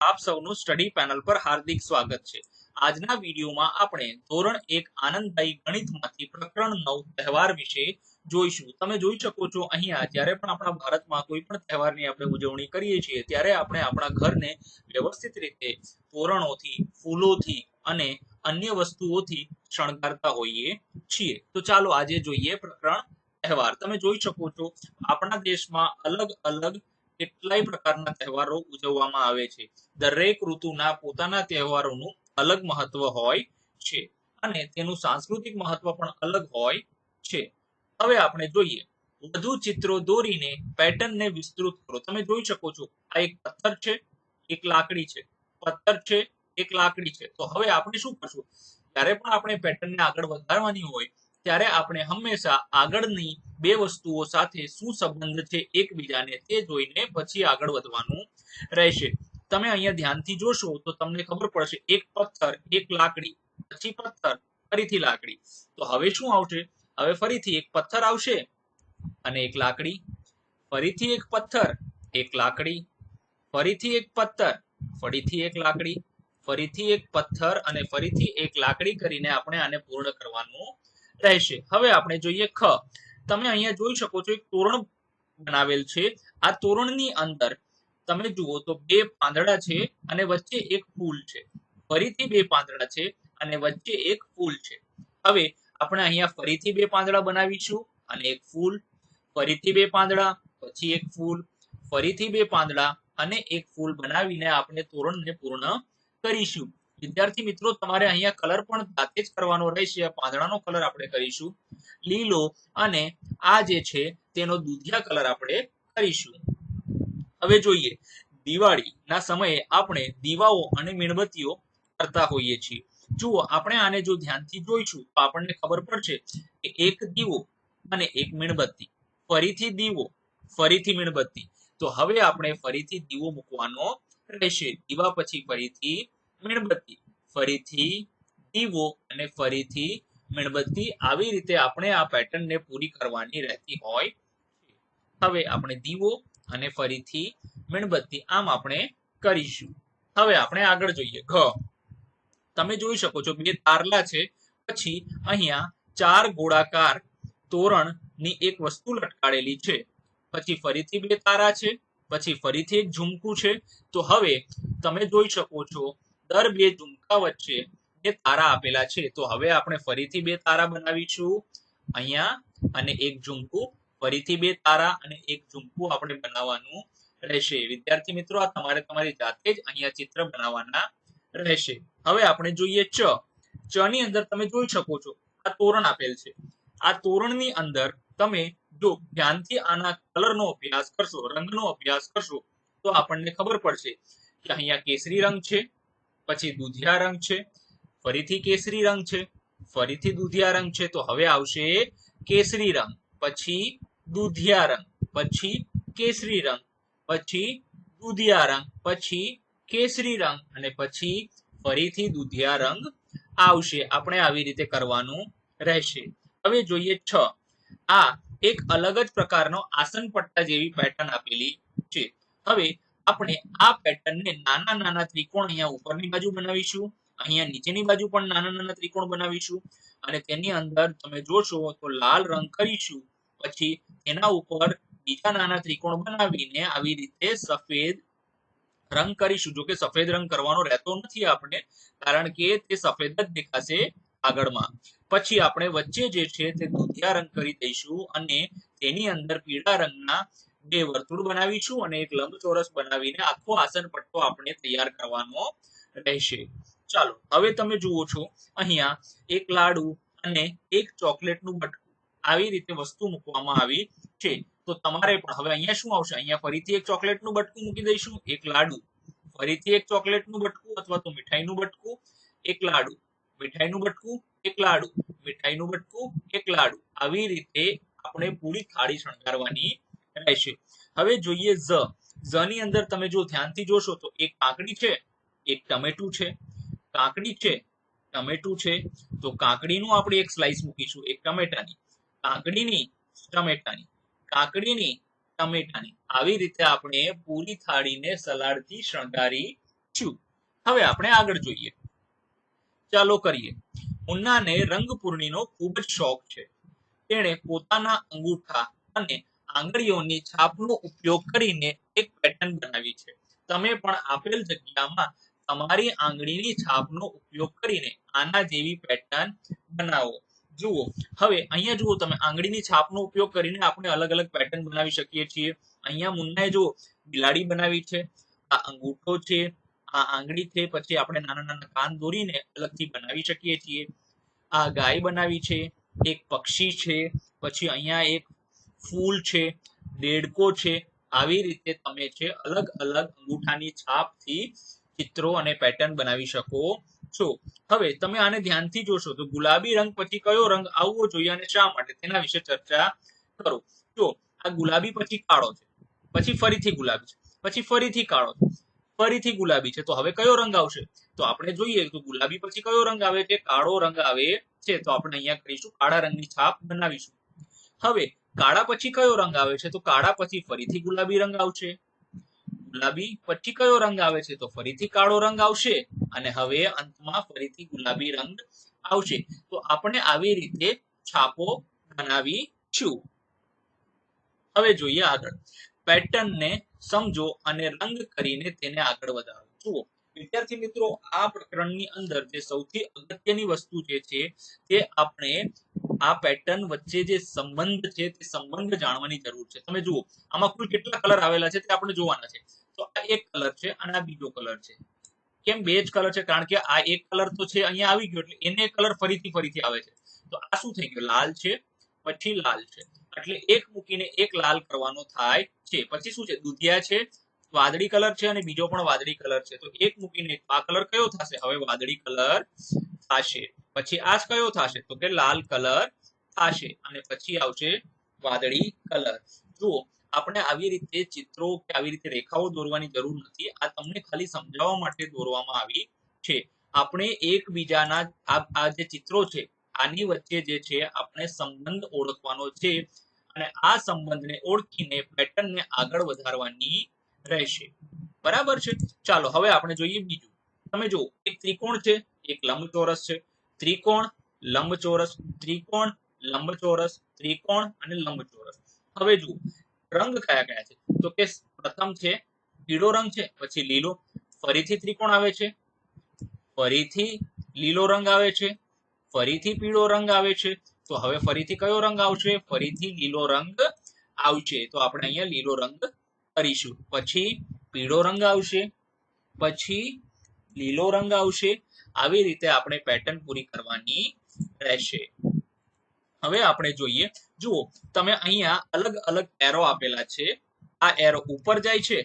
આપ સૌનું study panel પર હાર્દિક સ્વાગત છે. આજના વિડીયોમાં આપણે ધોરણ એક આનંદદાયી ગણિતમાંથી પ્રકરણ નવ તહેવાર વિશે જોઈશું. તમે જોઈ શકો છો અહીંયા, જ્યારે પણ આપણા ભારતમાં કોઈ પણ તહેવારની આપણે ઉજવણી કરીએ છીએ, ત્યારે આપણે આપણા ઘરને વ્યવસ્થિત રીતે તોરણોથી, ફૂલોથી અને અન્ય વસ્તુઓથી શણગારતા હોઈએ છીએ. તો ચાલો આજે જોઈએ પ્રકરણ તહેવાર. તમે જોઈ શકો છો, આપણા દેશમાં અલગ અલગ કેટલાય પ્રકારના તહેવારો ઉજવવામાં આવે છે. દરેક ઋતુના પોતાના તહેવારોનું અલગ મહત્વ હોય છે અને તેનું સાંસ્કૃતિક મહત્વ પણ અલગ હોય છે. હવે આપણે જોઈએ. વધુ ચિત્રો દોરીને પેટર્નને વિસ્તૃત કરો. તમે જોઈ શકો છો, આ એક પથ્થર છે, એક લાકડી છે. પથ્થર છે, એક લાકડી છે. તો હવે આપણે શું કરશું? જ્યારે પણ આપણે પેટર્નને આગળ વધારવાની હોય ત્યારે આપણે હંમેશા આગળની બે વસ્તુઓ સાથે શું સંબંધ છે એકબીજાને તે જોઈને પછી આગળ વધવાનું રહેશે. તમે અહીંયા ધ્યાનથી જોશો તો તમને ખબર પડશે એક પથ્થર, એક લાકડી, પછી પથ્થર, ફરીથી લાકડી. તો હવે શું આવશે? હવે ફરીથી એક પથ્થર આવશે અને એક લાકડી, ફરીથી એક પથ્થર, એક લાકડી, ફરીથી એક પથ્થર, ફરીથી એક લાકડી, ફરીથી એક પથ્થર અને ફરીથી એક લાકડી કરીને આપણે આને પૂર્ણ કરવાનું રહેશે. હવે આપણે જોઈએ ખ. તમે અહીંયા જોઈ શકો છો એક તોરણ બનાવેલ છે. આ તોરણની અંદર તમે જુઓ તો બે પાંદડા છે અને વચ્ચે એક ફૂલ છે. ફરીથી બે પાંદડા છે અને વચ્ચે એક ફૂલ છે. હવે આપણે અહીંયા ફરીથી બે પાંદડા બનાવીશું. અને એક ફૂલ, ફરીથી બે પાંદડા, પછી એક ફૂલ, ફરીથી બે પાંદડા અને એક ફૂલ બનાવીને આપણે તોરણને પૂર્ણ કરીશું. વિદ્યાર્થી મિત્રો, તમારે અહીંયા કલર પણ જાતે જ કરવાનો રહેશે. પાંદડાનો કલર આપણે કરીશું. લીલો અને આ જે છે, તેનો દૂધિયા કલર આપણે કરીશું. હવે જોઈએ, દિવાળીના સમયે આપણે દીવાઓ અને મીણબત્તીઓ કરતા હોઈએ છીએ. જુઓ, આપણે આને જો ધ્યાનથી જોઈશું, તો આપણને ખબર પડશે કે એક દીવો અને એક મીણબત્તી. ફરીથી દીવો, ફરીથી મીણબત્તી. તો હવે આપણે ફરીથી દીવો મૂકવાનો રહેશે. દીવા પછી ફરીથી મીણબત્તી. ફરીથી દીવો અને ફરીથી મીણબત્તી આવી રીતે આપણે આ પેટર્નને પૂરી કરવાની રહેતી હોય હવે આપણે દીવો અને ફરીથી મીણબત્તી આમ આપણે કરીશું. હવે આપણે આગળ જોઈએ. ઘ. તમે જોઈ શકો છો બે તારલા છે. પછી અહીંયા ચાર ગોળાકાર તોરણની એક વસ્તુ લટકાડેલી છે. પછી ફરીથી બે તારા છે. પછી ફરીથી એક ઝુમકું છે. તો હવે તમે જોઈ શકો છો દર બે ઝુમકા વચ્ચે બે તારા આપેલા છે. તો હવે આપણે ફરીથી બે તારા બનાવીશું. અહીંયા અને એક ઝુમકું. ફરીથી બે તારા અને એક ઝુમકું આપણે બનાવવાનું રહેશે. વિદ્યાર્થી મિત્રો, આ તમારે તમારી જાતે જ અહીંયા ચિત્ર બનાવવાના રહેશે. હવે આપણે જોઈએ ચ. ચ ની અંદર તમે જોઈ શકો છો, આ તોરણ આપેલ છે. આ તોરણની અંદર તમે જો ધ્યાનથી આના કલરનો અભ્યાસ કરશો, રંગનો અભ્યાસ કરશો, તો આપણને ખબર પડશે કે અહીંયા કેસરી રંગ છે પછી દૂધિયા રંગ છે, ફરીથી કેસરી રંગ છે, ફરીથી દૂધિયા રંગ છે, તો હવે આવશે કેસરી રંગ, પછી દૂધિયા રંગ, પછી કેસરી રંગ, પછી દૂધિયા રંગ, પછી કેસરી રંગ અને પછી ફરીથી દૂધિયા રંગ આવશે. આપણે આવી રીતે કરવાનું રહેશે. હવે જોઈએ છ. આ એક અલગ જ પ્રકારનો આસન પટ્ટા જેવી પેટર્ન આપેલી છે. હવે આપણે આ પેટર્નને નાના નાના ત્રિકોણ અહીંયા ઉપરની બાજુ બનાવીશું, અહીંયા નીચેની બાજુ પણ નાના નાના ત્રિકોણ બનાવીશું અને તેની અંદર તમે જોશો તો લાલ રંગ કરીશું, પછી એના ઉપર બીજા નાના ત્રિકોણ બનાવીને આવી રીતે સફેદ રંગ કરીશું. જો કે સફેદ રંગ કરવાનો રહેતો નથી આપણે, કારણ કે તે સફેદ જ દેખાશે આગળમાં. પછી આપણે વચ્ચે જે છે તે દૂધિયા રંગ કરી દઈશું અને તેની અંદર પીળા રંગના બે વર્તુળ બનાવીશું અને એક લંબચોરસ બનાવીને આખો આસન પટ્ટો આપણે તૈયાર કરવાનો રહેશે. ચાલો, હવે તમે જુઓ છો, અહીંયા એક લાડુ અને એક ચોકલેટનું બટકું આવી રીતે વસ્તુ મૂકવામાં આવી છે. તો તમારે પણ હવે અહીંયા શું આવશે? અહીંયા ફરીથી એક ચોકલેટનું બટકું મૂકી દઈશું, એક લાડુ. ફરીથી એક ચોકલેટનું બટકું અથવા તો મીઠાઈનું બટકું, એક લાડુ. મીઠાઈનું બટકું, એક લાડુ. મીઠાઈનું બટકું, એક લાડુ. આવી રીતે આપણે પૂરી થાળી શણગારવાની રહેશે હવે જોઈએ ઝ. ઝ ની અંદર તમે જો ધ્યાનથી જોશો તો એક કાકડી છે, એક ટમેટું છે. કાકડી છે, ટમેટું છે. તો કાકડીનું આપણે એક સ્લાઇસ મૂકીશું, એક ટમેટાની. કાકડીની ટમેટાની. કાકડીની, ટમેટાની. આવી રીતે આપણે પૂરી થાળીને સલાડથી શણગારી છું. હવે આપણે આગળ જોઈએ. ચાલો કરીએ. મુન્નાને રંગપૂર્ણીનો ખૂબ જ શોખ છે. તેણે પોતાના અંગૂઠા અને આંગળીઓની છાપનો ઉપયોગ કરીને એક પેટર્ન બનાવી છે. તમે પણ આપેલ જગ્યામાં તમારી આંગળીની છાપનો ઉપયોગ કરીને આના જેવી પેટર્ન બનાવો. જુઓ, હવે અહીંયા જુઓ, તમે આંગળીની છાપનો ઉપયોગ કરીને આપણે અલગ અલગ પેટર્ન બનાવી શકીએ છીએ. અહીંયા મુન્નાએ જુઓ બિલાડી બનાવી છે, આ અંગૂઠો છે, આ આંગળી છે, પછી આપણે નાના નાના કાન દોરીને અલગથી બનાવી શકીએ છીએ. આ ગાય બનાવી છે, એક પક્ષી છે, પછી અહીંયા એક ફૂલ છે, દેડકો છે, આવી રીતે તમે છે અલગ અલગ અંગૂઠાની છાપથી ચિત્રો અને પેટર્ન બનાવી શકો છો. હવે તમે આને ધ્યાનથી જોશો તો ગુલાબી રંગ પછી કયો રંગ આવવો જોઈએ અને શા માટે તેના વિશે ચર્ચા કરો. જો આ ગુલાબી પછી કાળો છે, પછી ફરીથી ગુલાબી છે, પછી ફરીથી કાળો છે, ફરીથી ગુલાબી છે, તો હવે કયો રંગ આવશે? તો આપણે જોઈએ તો ગુલાબી પછી કયો રંગ આવે છે? કાળો રંગ આવે છે. તો આપણે અહીંયા કરીશું, કાળા રંગની છાપ બનાવીશું. હવે કાળા પછી કયો રંગ આવે છે? તો કાળા પછી ફરીથી ગુલાબી રંગ આવશે. ગુલાબી પછી કયો રંગ આવે છે? તો ફરીથી કાળો રંગ આવશે અને હવે અંતમાં ફરીથી ગુલાબી રંગ આવશે. તો આપણે આવી રીતે છાપો બનાવીશું. હવે જોઈએ આગળ. પેટર્નને સમજો અને રંગ કરીને તેને આગળ વધારો. જુઓ. વિદ્યાર્થી મિત્રો, આ પ્રકરણની અંદર જે સૌથી અગત્યની વસ્તુ જે છે, તે આપણે આ પેટર્ન વચ્ચે જે સંબંધ છે, તે સંબંધ જાણવાની જરૂર છે. તમે જુઓ, આમાં કુલ કેટલા કલર આવેલા છે તે આપણે જોવાના છે. તો આ એક કલર છે અને આ બીજો કલર છે. કેમ બે જ કલર છે? કારણ કે આ એક કલર તો છે, અહીંયા આવી ગયો, એટલે એને કલર ફરીથી ફરીથી આવે છે. તો આ શું થઈ ગયું? લાલ છે, પછી લાલ છે. એટલે એક મૂકીને એક લાલ કરવાનો થાય છે. પછી શું છે? દુધિયા છે વાદળી કલર છે અને બીજો પણ વાદળી કલર છે. તો એક મૂકીને આ કલર કયો થશે? હવે વાદળી કલર થશે. પછી આ કયો થશે? તો કે લાલ કલર થશે. અને પછી આવશે વાદળી કલર. જુઓ, આપણે આવી રીતે ચિત્રો કે આવી રીતે રેખાઓ દોરવાની જરૂર નથી. આ તમને ખાલી સમજાવવા માટે દોરવામાં આવી છે. આપણે એકબીજાના આ જે ચિત્રો છે, આની વચ્ચે જે છે, આપણે સંબંધ ઓળખવાનો છે. અને આ સંબંધને ઓળખીને પેટર્નને આગળ વધારવાની રહેશે. બરાબર છે? ચાલો, હવે આપણે જોઈએ બીજું. તમે જુઓ, એક ત્રિકોણ છે, એક લંબચોરસ છે. ત્રિકોણ, લંબચોરસ ત્રિકોણ લંબચોરસ, ત્રિકોણ અને લંબચોરસ. હવે જુઓ, રંગ કયા કયા છે? તો કે પ્રથમ છે, પીળો રંગ છે, પછી લીલો. ફરીથી ત્રિકોણ આવે છે. ફરીથી લીલો રંગ આવે છે. ફરીથી પીળો રંગ આવે છે. તો હવે ફરીથી કયો રંગ આવશે? ફરીથી લીલો રંગ આવશે. તો આપણે અહીંયા લીલો રંગ કરીશું. પછી પીળો રંગ આવશે, પછી લીલો રંગ આવશે. આવી રીતે આપણે પેટર્ન પૂરી કરવાની રહેશે. હવે આપણે જોઈએ, જુઓ, તમે અહીંયા અલગ અલગ એરો આપેલા છે. આ એરો ઉપર જાય છે,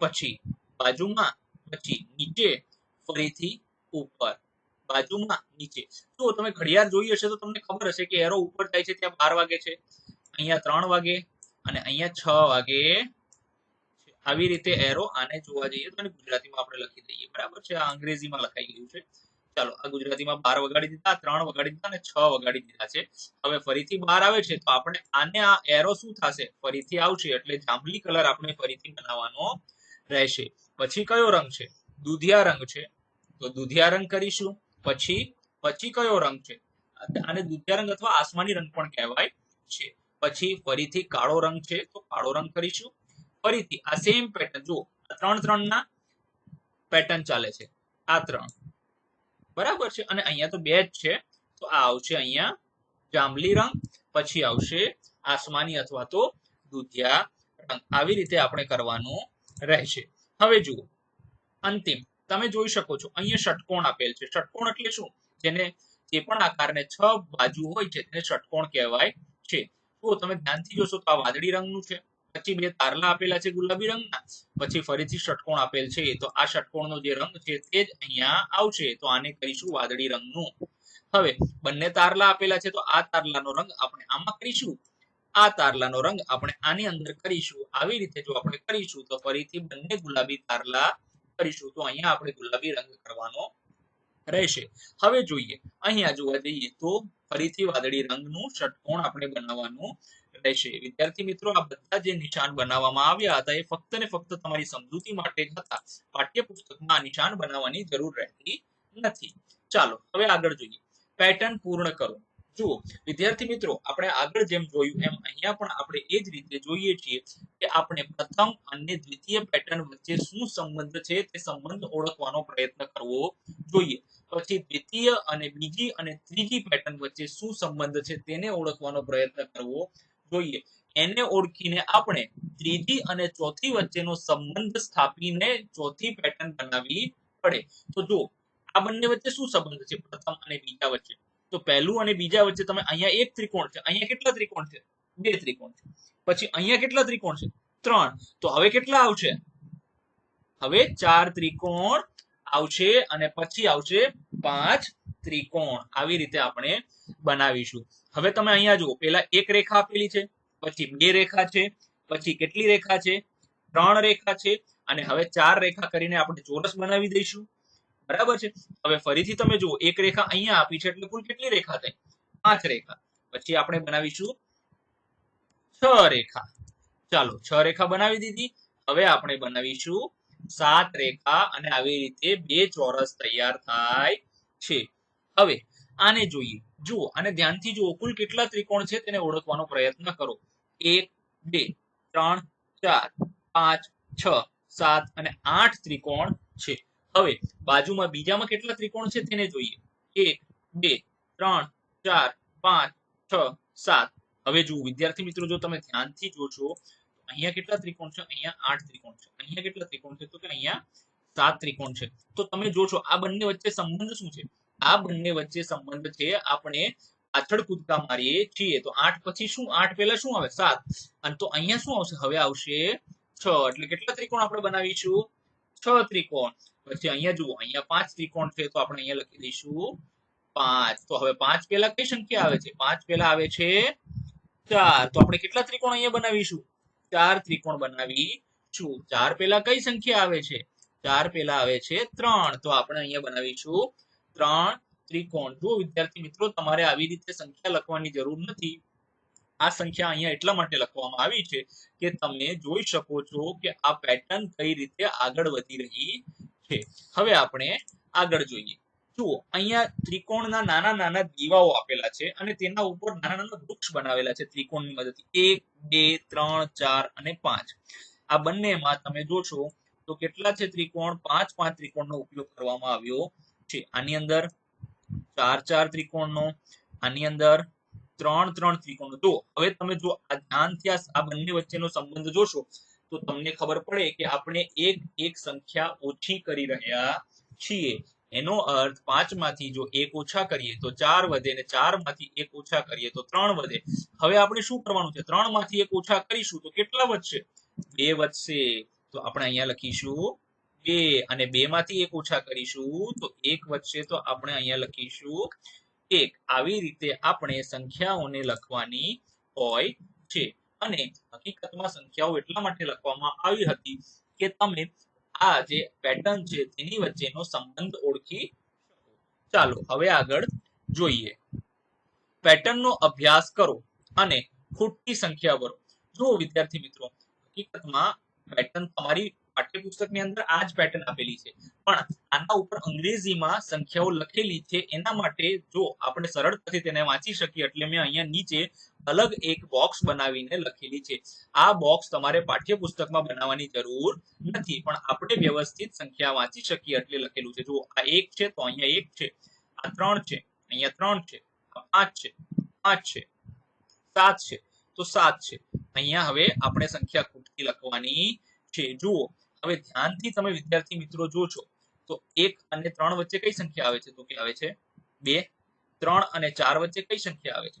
પછી બાજુમાં, પછી નીચે, ફરીથી ઉપર, બાજુમાં નીચે. તો તમે ઘડિયાળ જોઈ હશે તો તમને ખબર હશે કે એરો ઉપર જાય છે, ત્યાં બાર વાગે છે, અહીંયા ત્રણ વાગે, અને અહીંયા છ વાગે આવી રીતે એરો આને જોવા જઈએ તો ગુજરાતીમાં આપણે લખી દઈએ. બરાબર છે? આ અંગ્રેજીમાં લખાઈ ગયું છે. ચાલો, આ ગુજરાતીમાં બાર વગાડી દીધા, ત્રણ વગાડી દીધા અને છ વગાડી દીધા છે. હવે ફરીથી બાર આવે છે તો આપણે આને આ એરો શું થશે? ફરીથી આવશે એટલે જાંબલી કલર આપણે ફરીથી બનાવવાનો રહેશે. પછી કયો રંગ છે? દુધિયા રંગ છે. તો દુધિયા રંગ કરીશું. પછી પછી કયો રંગ છે? આને દુધિયા રંગ અથવા આસમાની રંગ પણ કહેવાય છે. પછી ફરીથી કાળો રંગ છે તો કાળો રંગ કરીશું. ફરીથી આ સેમ પેટર્ન જુઓ ત્રણ ત્રણ ના પેટર્ન ચાલે છે. આ ત્રણ. બરાબર છે? અને અહીંયા તો બે જ છે. તો આ આવશે અહીંયા જાંબલી રંગ, પછી આવશે આસમાની અથવા તો દુધિયા રંગ. આવી રીતે આપણે કરવાનું રહેશે. હવે જુઓ, અંતિમ. તમે જોઈ શકો છો, અહીંયા ષટકોણ આપેલ છે. ષટકોણ એટલે શું? જેને જે પણ આકારને છ બાજુ હોય છે, તેને ષટકોણ કહેવાય છે. જો તમે ધ્યાનથી જોશો તો આ વાદળી રંગનું છે. પછી બે તારલા આપેલા છે ગુલાબી રંગના, પછી ફરીથી ષટકોણ આપેલ છે. તો આ ષટકોણનો જે રંગ છે તે જ અહીંયા આવશે. તો આને કરીશું વાદળી રંગનું. હવે બંને તારલા આપેલા છે તો આ તારલાનો રંગ આપણે આમાં કરીશું. આ તારલાનો રંગ આપણે આની અંદર કરીશું. આવી રીતે જો આપણે કરીશું તો ફરીથી બંને ગુલાબી તારલા કરીશું. તો અહીંયા આપણે ગુલાબી રંગ કરવાનો રહેશે. હવે જોઈએ. અહીંયા જોવા જઈએ તો ફરીથી વાદળી રંગનું ષટકોણ આપણે બનાવવાનું રહેશે વિદ્યાર્થી મિત્રો, આ બધા જે નિશાન બનાવવામાં આવ્યા હતા, એ ફક્ત ને ફક્ત તમારી સમજૂતી માટે જ હતા. પાઠ્યપુસ્તકમાં નિશાન બનાવવાની જરૂર રહેતી નથી. ચાલો, હવે આગળ જોઈએ. પેટર્ન પૂર્ણ કરો. જુઓ, વિદ્યાર્થી મિત્રો, આપણે આગળ જેમ જોયું એમ, અહીંયા પણ આપણે એ જ રીતે જોઈએ છીએ કે આપણે પ્રથમ અને દ્વિતીય પેટર્ન વચ્ચે શું સંબંધ છે તે સંબંધ ઓળખવાનો પ્રયત્ન કરવો જોઈએ. પછી દ્વિતીય અને બીજી અને ત્રીજી પેટર્ન વચ્ચે શું સંબંધ છે તેને ઓળખવાનો પ્રયત્ન કરવો જોઈએ. એને ઓળખીને આપણે ત્રીજી અને ચોથી વચ્ચેનો સંબંધ સ્થાપીને ચોથી પેટર્ન બનાવવી પડે. તો જો આ બંને વચ્ચે શું સંબંધ છે? પ્રથમ અને બીજા વચ્ચે. તો પહેલું અને બીજા વચ્ચે તમે અહીંયા એક ત્રિકોણ છે. અહીંયા કેટલા ત્રિકોણ છે? બે ત્રિકોણ છે. પછી અહીંયા કેટલા ત્રિકોણ છે? ત્રણ. તો હવે કેટલા આવશે? હવે ચાર ત્રિકોણ આવશે અને પછી આવશે પાંચ ત્રિકોણ. આવી રીતે આપણે બનાવીશું. હવે તમે અહીંયા જુઓ પેલા એક રેખા આપેલી છે, પછી બે રેખા છે, પછી કેટલી રેખા છે? ત્રણ રેખા છે અને હવે ચાર રેખા કરીને આપણે ચોરસ બનાવી દઈશું. બરાબર છે? હવે ફરીથી તમે જુઓ, એક રેખા અહીંયા આપી છે એટલે કુલ કેટલી રેખા થઈ? પાંચ રેખા. પછી આપણે બનાવીશું છ રેખા. ચાલો, છ રેખા બનાવી દીધી. હવે આપણે બનાવીશું સાત રેખા અને આવી રીતે બે ચોરસ તૈયાર થાય છે. હવે આને જોઈએ. જુઓ અને ધ્યાનથી જુઓ. કુલ કેટલા ત્રિકોણ છે તેને ઓળખવાનો પ્રયત્ન કરો. એક, બે, ત્રણ, ચાર, પાંચ, છ, સાત અને આઠ ત્રિકોણ છે. હવે બાજુમાં બીજામાં કેટલા ત્રિકોણ છે તેને જોઈએ. એક, બે, ત્રણ, ચાર, પાંચ, છ, સાત. હવે જુઓ, વિદ્યાર્થી મિત્રો, જો તમે ધ્યાનથી જોશો અહીંયા કેટલા ત્રિકોણ છે? અહીંયા આઠ ત્રિકોણ છે. અહીંયા કેટલા ત્રિકોણ છે? તો કે અહીંયા સાત ત્રિકોણ છે. તો તમે જોશો, આ બંને વચ્ચે સંબંધ શું છે? આ બંને વચ્ચે સંબંધ છે, આપણે પાછળ કૂદકા મારીએ છીએ. તો આઠ પછી શું? આઠ પહેલા શું આવે? સાત. અને તો અહીંયા શું આવશે? હવે આવશે છ. એટલે કેટલા ત્રિકોણ આપણે બનાવીશું? છ ત્રિકોણ. પછી અહીંયા જુઓ, અહીંયા પાંચ ત્રિકોણ છે, તો આપણે અહીંયા લખી દઈશું પાંચ. તો હવે પાંચ પહેલા કઈ સંખ્યા આવે છે? પાંચ પહેલા આવે છે ચાર. તો આપણે કેટલા ત્રિકોણ અહીંયા બનાવીશું? ચાર ત્રિકોણ બનાવીશું ચાર પેલા કઈ સંખ્યા આવે છે? ચાર પેલા આવે છે ત્રણ. તો આપણે અહીંયા બનાવીશું ત્રણ ત્રિકોણ. જો વિદ્યાર્થી મિત્રો, તમારે આવી રીતે સંખ્યા લખવાની જરૂર નથી. આ સંખ્યા અહીંયા એટલા માટે લખવામાં આવી છે કે તમે જોઈ શકો છો કે આ પેટર્ન કઈ રીતે આગળ વધી રહી છે. હવે આપણે આગળ જોઈએ. જુઓ, અહીંયા ત્રિકોણના નાના નાના દીવાઓ આપેલા છે અને તેના ઉપર નાના નાના વૃક્ષ બનાવેલા છે ત્રિકોણની મદદથી. એક, બે, ત્રણ, ચાર અને પાંચ. આ બંનેમાં તમે જોશો તો કેટલા છે ત્રિકોણ? પાંચ પાંચ ત્રિકોણનો ઉપયોગ કરવામાં આવ્યો છે. આની અંદર ચાર ચાર ત્રિકોણનો, આની અંદર ત્રણ ત્રણ ત્રિકોણનો. જો હવે તમે જો આ ધ્યાનથી આ બંને વચ્ચેનો સંબંધ જોશો તો તમને ખબર પડે કે આપણે એક એક સંખ્યા ઓછી કરી રહ્યા છીએ. એનો અર્થ પાંચ જો એક ઓછા કરીએ તો ચાર વધે અને ચારમાંથી એક ઓછા કરીએ તો ત્રણ વધે. હવે આપણે શું કરવાનું છે? ત્રણમાંથી એક ઓછા કરીશું તો કેટલા વધશે? બે વધશે. તો આપણે અહીંયા લખીશું બે અને બે માંથી એક ઓછા કરીશું તો એક વધશે તો આપણે અહીંયા લખીશું એક. આવી રીતે આપણે સંખ્યાઓને લખવાની હોય છે. અને હકીકતમાં સંખ્યાઓ એટલા માટે લખવામાં આવી હતી કે તમે આ જે પેટર્ન છે, તેની વચ્ચેનો સંબંધ ઓળખી ચાલો, હવે આગળ જોઈએ. પેટર્નનો અભ્યાસ કરો અને ખૂટતી સંખ્યા ભરો. જો વિદ્યાર્થી મિત્રો, હકીકતમાં પેટર્ન તમારી પાઠ્યપુસ્તકની અંદર આ જ પેટર્ન આપેલી છે. પણ આના ઉપર અંગ્રેજીમાં સંખ્યાઓ લખેલી છે, એના માટે જો આપણે સરળતાથી તેને વાંચી શકીએ, એટલે મેં અહીંયા નીચે અલગ એક બોક્સ બનાવીને લખેલી છે. આ બોક્સ તમારે પાઠ્યપુસ્તકમાં બનાવવાની જરૂર નથી, પણ આપણે વ્યવસ્થિત સંખ્યા વાંચી શકીએ એટલે લખેલું છે. જો આ એક છે, તો અહીંયા એક છે. આ ત્રણ છે, અહીંયા ત્રણ છે પાંચ છે પાંચ છે, સાત છે, તો સાત છે. અહીંયા હવે આપણે સંખ્યા ખૂટતી લખવાની છે. જુઓ હવે ધ્યાનથી તમે વિદ્યાર્થી મિત્રો જોશો તો એક અને ત્રણ વચ્ચે કઈ સંખ્યા આવે છે? તો કે આવે છે બે, ત્રણ અને ચાર વચ્ચે કઈ સંખ્યા આવે છે?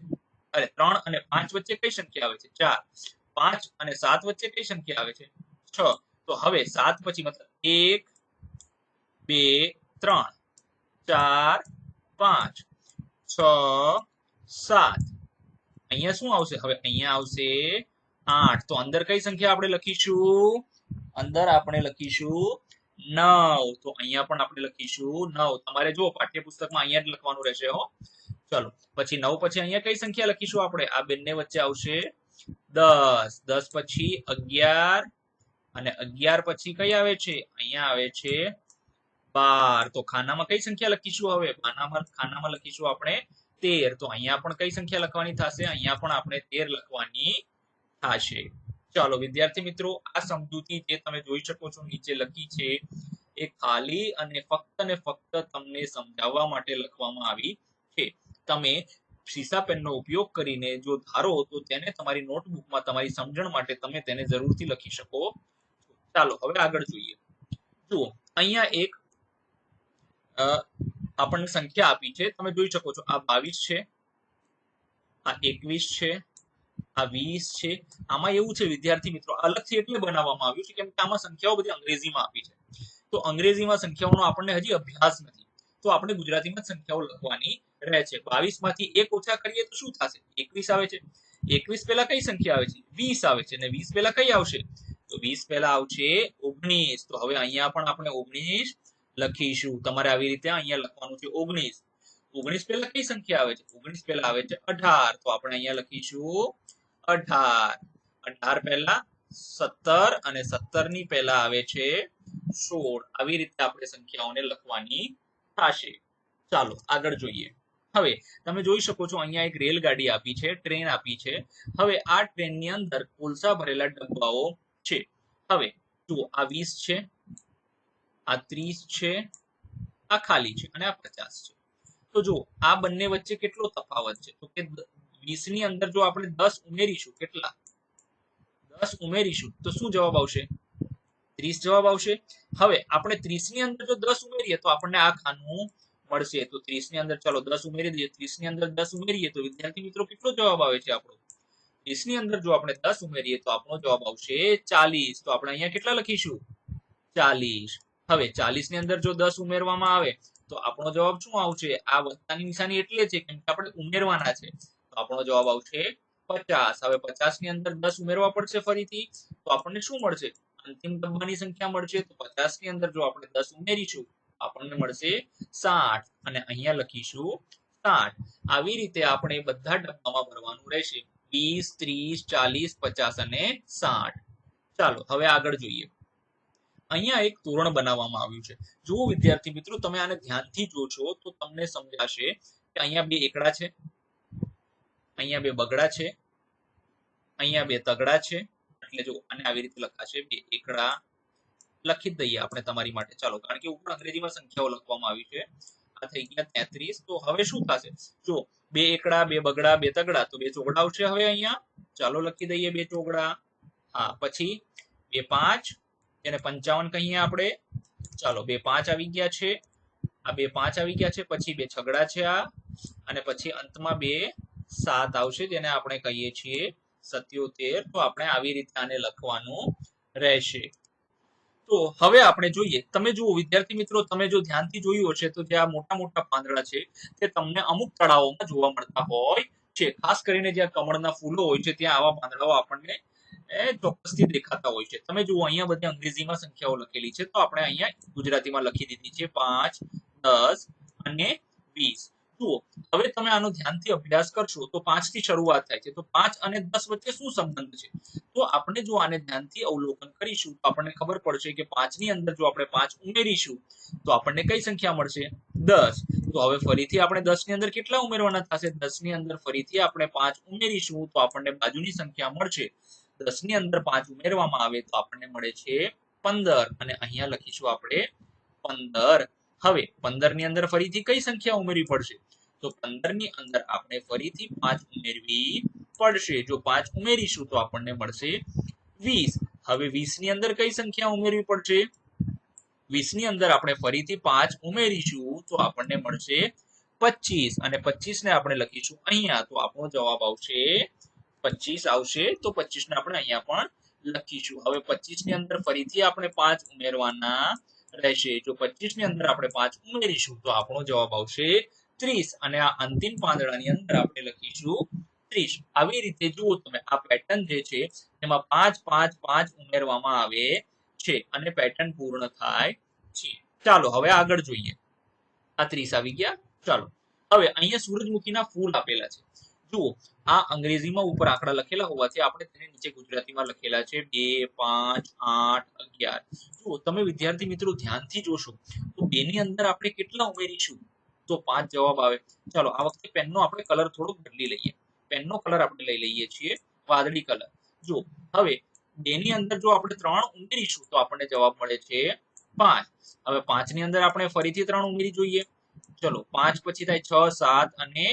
અરે, ત્રણ અને પાંચ વચ્ચે કઈ સંખ્યા આવે છે? ચાર. પાંચ અને સાત વચ્ચે કઈ સંખ્યા આવે છે? છ. તો હવે સાત પછી મતલબ એક, બે, ત્રણ. ચાર, પાંચ. છ, સાત. અહીંયા શું આવશે? હવે અહીંયા આવશે આઠ. તો અંદર કઈ સંખ્યા આપણે લખીશું? અંદર આપણે લખીશું નવ. તો અહીંયા પણ આપણે લખીશું નવ. તમારે જો પાઠ્યપુસ્તકમાં અહીંયા જ લખવાનું રહેશે, હો. ચલો, પછી નવ પછી અહીંયા કઈ સંખ્યા લખીશું આપણે? આ બંને વચ્ચે આવશે દસ. દસ પછી અગિયાર. અને અગિયાર પછી કઈ આવે છે? અહીંયા આવે છે બાર. તો ખાનામાં કઈ સંખ્યા લખીશું હવે? ખાનામાં ખાનામાં લખીશું આપણે તેર. તો અહીંયા પણ કઈ સંખ્યા લખવાની થશે? અહીંયા પણ આપણે તેર લખવાની થશે. ચાલો, વિદ્યાર્થી મિત્રો, આ સમજૂતી જે તમે જોઈ શકો છો, નીચે લખી છે, એ ખાલી અને ફક્ત ને ફક્ત તમને સમજાવવા માટે લખવામાં આવી છે. તમે સીસા પેનનો ઉપયોગ કરીને જો ધારો તો તેને તમારી નોટબુકમાં તમારી સમજણ માટે તમે તેને જરૂરથી લખી શકો ચાલો, હવે આગળ જોઈએ. જુઓ, અહીંયા એક આપણને સંખ્યા આપી છે. તમે જોઈ શકો છો, આ બાવીસ છે, આ એકવીસ છે આ વીસ છે. આમાં એવું છે, વિદ્યાર્થી મિત્રો, અલગથી એટલે બનાવવામાં આવ્યું છે કેમ કે આમાં સંખ્યાઓ બધી અંગ્રેજીમાં આપી છે. તો અંગ્રેજીમાં સંખ્યાઓનો આપણને હજી અભ્યાસ નથી. તો આપણે ગુજરાતીમાં સંખ્યાઓ લખવાની રહે છે. બાવીસમાંથી એક ઓછા કરીએ તો શું થશે? એકવીસ આવે છે. એકવીસ પહેલા કઈ સંખ્યા આવે છે? વીસ આવે છે. અને વીસ પહેલા કઈ આવશે? તો વીસ પહેલા આવશે ઓગણીસ. તો હવે અહીંયા પણ આપણે ઓગણીસ લખીશું. તમારે આવી રીતે અહીંયા લખવાનું છે ઓગણીસ. ઓગણીસ પહેલા કઈ સંખ્યા આવે છે? ઓગણીસ પહેલા આવે છે અઢાર. તો આપણે અહીંયા લખીશું અઢાર. અઢાર પહેલા સત્તર અને સત્તરની પહેલા આવે છે સોળ. આવી રીતે આપણે સંખ્યાઓને લખવાની થશે. ચાલો, આગળ જોઈએ. હવે તમે જોઈ શકો છો અહીંયા એક રેલગાડી આપી છે, ટ્રેન આપી છે. હવે આ ટ્રેનની અંદર કોલસા ભરેલા ડબ્બાઓ છે. હવે જુઓ, આ વીસ છે, આ ત્રીસ છે, આ ખાલી છે અને આ પચાસ છે. તો જો આ બંને વચ્ચે કેટલો તફાવત છે? તો કે વીસની અંદર જો આપણે દસ ઉમેરીશું, કેટલા? દસ ઉમેરીશું, તો શું જવાબ આવશે? ત્રીસ જવાબ આવશે. હવે આપણે ત્રીસની અંદર જો દસ ઉમેરીએ, તો આપણને આ ખાનું મળશે. તો ત્રીસની અંદર ચાલો દસ ઉમેરી દઈએ. ત્રીસની અંદર દસ ઉમેરીએ, તો વિદ્યાર્થી મિત્રો કેટલો જવાબ આવે છે આપણો? ત્રીસની અંદર જો આપણે દસ ઉમેરીએ, તો આપણો જવાબ આવશે ચાલીસ. તો આપણે અહીંયા કેટલા લખીશું? ચાલીસ. હવે ચાલીસની અંદર જો દસ ઉમેરવામાં આવે, તો આપણો જવાબ શું આવશે? આ વત્તાની નિશાની એટલે છે, કેમ કે આપણે ઉમેરવાના છે. તો આપણો જવાબ આવશે પચાસ. હવે પચાસની અંદર દસ ઉમેરવા પડશે ફરીથી. તો આપણને શું મળશે? અંતિમ ડબ્બાની સંખ્યા મળશે. તો પચાસની અંદર જો આપણે દસ ઉમેરીશું, આપણને મળશે સાઠ. અને અહીંયા લખીશું સાઠ. આવી રીતે આપણે બધા ડબ્બામાં ભરવાનું રહેશે. વીસ, ત્રીસ, ચાલીસ, પચાસ અને સાઠ. ચાલો, હવે આગળ જોઈએ. અહીંયા એક તોરણ બનાવવામાં આવ્યું છે. જુઓ વિદ્યાર્થી મિત્રો, તમે આને ધ્યાનથી જોશો તો તમને સમજાશે કે અહીંયા બે એકડા છે. અહીંયા બે બગડા છે, અહીંયા બે તગડા છે, એટલે જો અને આવી રીતે લખાશે, બે એકડા લખી દઈએ આપણે તમારી માટે. ચાલો, કારણ કે ઉપર અંગ્રેજીમાં સંખ્યાઓ લખવામાં આવી છે. આ થઈ ગયા તેત્રીસ. તો હવે શું થશે? જો બે એકડા, બે બગડા, બે તગડા, તો બે ચોગડા આવશે હવે અહીંયા. ચાલો, લખી દઈએ બે ચોગડા. હા, પછી બે પાંચ. એને પંચાવન કહીએ આપણે. ચાલો, બે પાંચ આવી ગયા છે. આ બે પાંચ આવી ગયા છે, પછી બે છગડા છે આ. અને પછી અંતમાં બે સાત આવશે, જેને આપણે કહીએ છીએ સત્યોતેર. તો આપણે આવી રીતે આને લખવાનું રહેશે. તો હવે આપણે જોઈએ, તમે જુઓ, વિદ્યાર્થી મિત્રો, તમે જો ધ્યાનથી જોયું હશે, તો જે આ મોટા મોટા પાંદડા છે, તે તમને અમુક તળાવોમાં જોવા મળતા હોય છે. ખાસ કરીને જ્યાં કમળના ફૂલો હોય છે, ત્યાં આવા પાંદડાઓ આપણને ચોક્કસથી દેખાતા હોય છે. તમે જુઓ, અહીંયા બધી અંગ્રેજીમાં સંખ્યાઓ લખેલી છે. તો આપણે અહીંયા ગુજરાતીમાં લખી દીધી છે પાંચ, દસ અને વીસ. જુઓ, હવે તમે આનો ધ્યાનથી અભ્યાસ કરશો તો પાંચથી શરૂઆત થાય છે. તો પાંચ અને દસ વચ્ચે શું સંબંધ છે? તો આપણે જો આને ધ્યાનથી અવલોકન કરીશું, તો આપણને ખબર પડશે કે પાંચની અંદર જો આપણે પાંચ ઉમેરીશું, તો આપણને કઈ સંખ્યા મળશે? દસ. તો હવે ફરીથી આપણે દસની અંદર કેટલા ઉમેરવાના થશે? દસની અંદર ફરીથી આપણે પાંચ ઉમેરીશું, તો આપણને બાજુની સંખ્યા મળશે. દસની અંદર પાંચ ઉમેરવામાં આવે તો આપણને મળે છે પંદર. અને અહીંયા લખીશું આપણે પંદર. હવે પંદરની અંદર ફરીથી કઈ સંખ્યા ઉમેરવી પડશે? તો પંદરની અંદર આપણે ફરીથી પાંચ ઉમેરવી પડશે. જો પાંચ ઉમેરીશું તો આપણને મળશે વીસ. હવે વીસની અંદર કઈ સંખ્યા ઉમેરવી પડશે? વીસની અંદર આપણે ફરીથી પાંચ ઉમેરીશું તો આપણને મળશે પચીસ. અને પચીસ ને આપણે લખીશું અહીંયા તો આપણો જવાબ આવશે પચીસ આવશે તો પચીસ ને આપણે અહીંયા પણ લખીશું. હવે પચીસની અંદર ફરીથી આપણે પાંચ ઉમેરવાના રહેશે. જો પચીસની અંદર આપણે પાંચ ઉમેરીશું તો આપણો જવાબ આવશે ત્રીસ અને આ અંતિમ પાંદડાની અંદર આપણે લખીશું ત્રીસ. આવી રીતે જુઓ તમે, આ પેટર્ન જે છે, એમાં પાંચ પાંચ પાંચ ઉમેરવામાં આવે છે અને પેટર્ન પૂર્ણ થાય છે. ચાલો, હવે આગળ જોઈએ. આ ત્રીસ આવી ગયા. ચાલો, હવે અહીંયા સૂરજમુખીના ફૂલ આપેલા છે. જુઓ, આ અંગ્રેજીમાં ઉપર આંકડા લખેલા હોવાથી આપણે તેને નીચે ગુજરાતીમાં લખેલા છે, બે, પાંચ, આઠ, અગિયાર. જુઓ, તમે વિદ્યાર્થી મિત્રો ધ્યાનથી જોશો, તો બે ની અંદર આપણે કેટલા ઉમેરીશું? તો પાંચ જવાબ આવે. ચાલો, આ વખતે પેનનો આપણે કલર થોડોક બદલી લઈએ. પેનનો કલર આપણે લઈ લઈએ છીએ, વાદળી કલર જો હવે બે ની અંદર જો આપણે ત્રણ ઉમેરીશું તો આપણને જવાબ મળે છે પાંચ. હવે પાંચની અંદર આપણે ફરીથી ત્રણ ઉમેરી જોઈએ. ચલો, પાંચ પછી થાય છ, સાત અને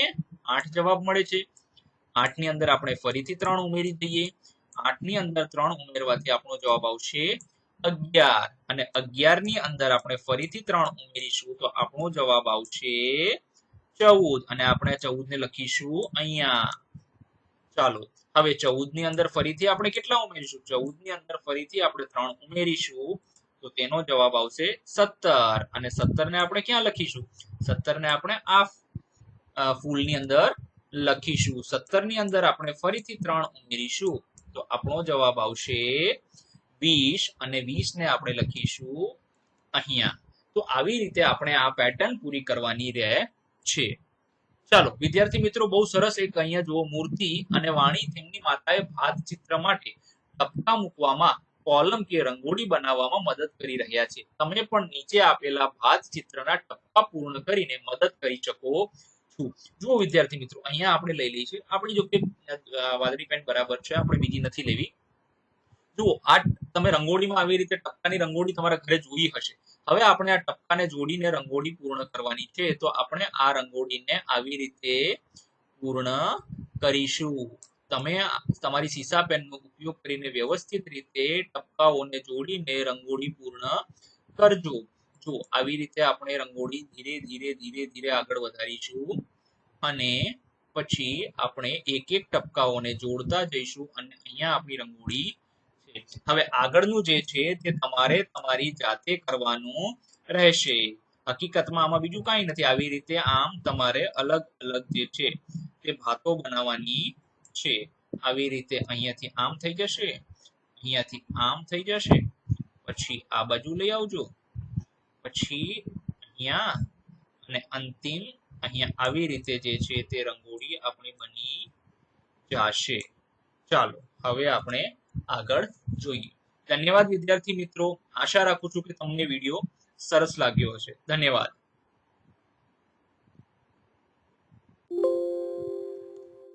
આઠ જવાબ મળે છે. આઠની અંદર આપણે ફરીથી ત્રણ ઉમેરી દઈએ. આઠની અંદર ત્રણ ઉમેરવાથી આપણો જવાબ આવશે અગિયાર. અને અગિયારની અંદર આપણે ફરીથી ત્રણ ઉમેરીશું. તો આપણો જવાબ આવશે ચૌદ. અને આપણે ચૌદ ને લખીશું અહીંયા. ચાલો, હવે ચૌદની અંદર ફરીથી આપણે કેટલા ઉમેરીશું? ચૌદની અંદર ફરીથી આપણે ત્રણ ઉમેરીશું. તો તેનો જવાબ આવશે સત્તર. અને સત્તર ને આપણે ક્યાં લખીશું? સત્તર ને આપણે આ ફૂલની અંદર લખીશું. સત્તરની અંદર આપણે ફરીથી ત્રણ ઉમેરીશું. તો આપણો જવાબ આવશે વીસ અને વીસ ને આપણે લખીશું અહીંયા. તો આવી રીતે આપણે આ પેટર્ન પૂરી કરવાની રહે છે. ચાલો, વિદ્યાર્થી મિત્રો, બહુ સરસ એક અહીંયા જુઓ મૂર્તિ અને વાણી તેમની માતાએ ભાત ચિત્ર માટે ટપકા મૂકવામાં કોલમ કે રંગોળી બનાવવામાં મદદ કરી રહ્યા છે. તમે પણ નીચે આપેલા ભાત ચિત્રના ટપકા પૂર્ણ કરીને મદદ કરી શકો છો. જુઓ વિદ્યાર્થી મિત્રો, અહીંયા આપણે લઈ લઈએ છીએ. આપણી જો કે વાદળી પેન બરાબર છે. આપણે બીજી નથી લેવી. જુઓ, આ તમે રંગોળીમાં આવી રીતે ટપકાની રંગોળી તમારા ઘરે જોઈ હશે. હવે આપણે આ ટપકાને જોડીને રંગોળી પૂર્ણ કરવાની છે, તો આપણે આ રંગોળીને આવી રીતે પૂર્ણ કરીશું. તમે તમારી સીસા પેનનો ઉપયોગ કરીને વ્યવસ્થિત રીતે ટપકાઓને જોડીને રંગોળી પૂર્ણ કરજો. જો આવી રીતે આપણે રંગોળી ધીરે ધીરે ધીરે ધીરે આગળ વધારીશું. અને પછી આપણે એક એક ટપકાઓને જોડતા જઈશું અને અહીંયા આપણી રંગોળી હવે આગળનું જે છે તે તમારે તમારી જાતે કરવાનું રહેશે. હકીકતમાં આમાં બીજું કાંઈ નથી. આવી રીતે આમ તમારે અલગ અલગ જે છે તે ભાતો બનાવવાની છે. આવી રીતે અહીંયાથી આમ થઈ જશે, અહીંયાથી આમ થઈ જશે. પછી આ બાજુ લઈ આવજો. પછી અહીંયા અને અંતિમ અહીંયા આવી રીતે જે છે તે રંગોળી આપણી બની જશે. ચાલો, હવે આપણે આગળ જોઈએ. ધન્યવાદ વિદ્યાર્થી મિત્રો. આશા રાખું છું કે તમને વીડિયો સરસ લાગ્યો હશે. ધન્યવાદ.